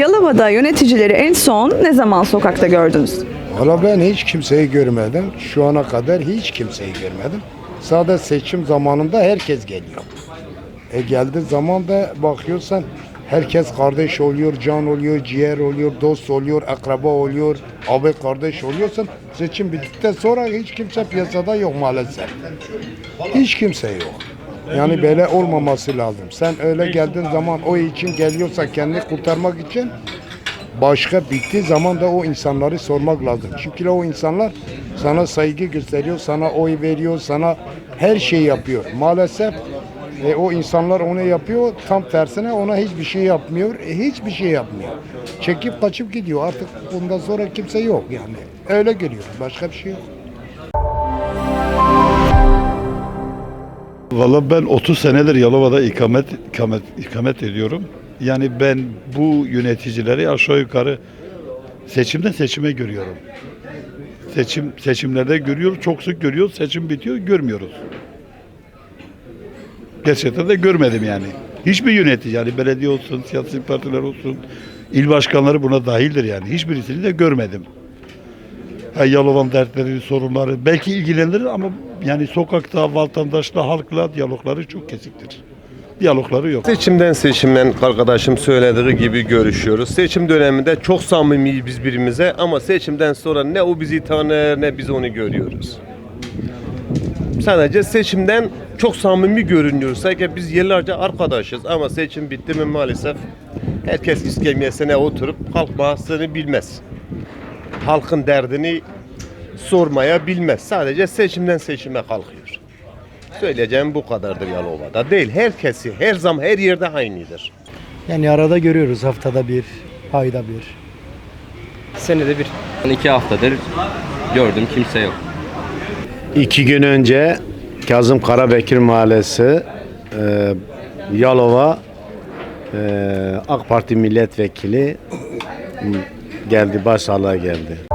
Yalova'da yöneticileri en son ne zaman sokakta gördünüz? Valla ben hiç kimseyi görmedim. Şu ana kadar hiç kimseyi görmedim. Sadece seçim zamanında herkes geliyor. E geldiği zaman da bakıyorsan herkes kardeş oluyor, can oluyor, ciğer oluyor, dost oluyor, akraba oluyor, abi kardeş oluyorsun. Seçim bittikten sonra hiç kimse piyasada yok maalesef. Hiç kimse yok. Yani böyle olmaması lazım. Sen öyle geldiğin zaman o için geliyorsa kendini kurtarmak için başka bittiği zaman da o insanları sormak lazım. Çünkü o insanlar sana saygı gösteriyor, sana oy veriyor, sana her şey yapıyor. Maalesef e, o insanlar onu yapıyor, tam tersine ona hiçbir şey yapmıyor, e, hiçbir şey yapmıyor. Çekip kaçıp gidiyor. Artık bundan sonra kimse yok yani. Öyle görüyor. Başka bir şey yok. Valla ben 30 senedir Yalova'da ikamet, ikamet, ikamet ediyorum. Yani ben bu yöneticileri aşağı yukarı seçimden seçime görüyorum. Seçim seçimlerde görüyoruz, çok sık görüyoruz. Seçim bitiyor, görmüyoruz. Gerçekten de görmedim yani. Hiçbir yönetici yani belediye olsun, siyasi partiler olsun, il başkanları buna dahildir yani. Hiçbirisini de görmedim. Ha, Yalova'nın dertleri, sorunları belki ilgilenir ama yani sokakta vatandaşla, halkla diyalogları çok kesiktir. Diyalogları yok. Seçimden seçimden arkadaşım söylediği gibi görüşüyoruz. Seçim döneminde çok samimiyiz biz birbirimize ama seçimden sonra ne o bizi tanır ne biz onu görüyoruz. Sadece seçimden çok samimi görünüyoruz. Sanki biz yıllarca arkadaşız ama seçim bitti mi maalesef herkes iskemiyesine oturup kalkmasını bilmez. Halkın derdini sormaya bilmez. Sadece seçimden seçime kalkıyor. Söyleyeceğim bu kadardır Yalova'da. Değil herkesi her zaman her yerde aynıdır. Yani arada görüyoruz haftada bir, ayda bir. Senede bir. iki haftadır gördüm kimse yok. İki gün önce Kazım Karabekir Mahallesi e, Yalova e, AK Parti milletvekili geldi başsağlığa geldi.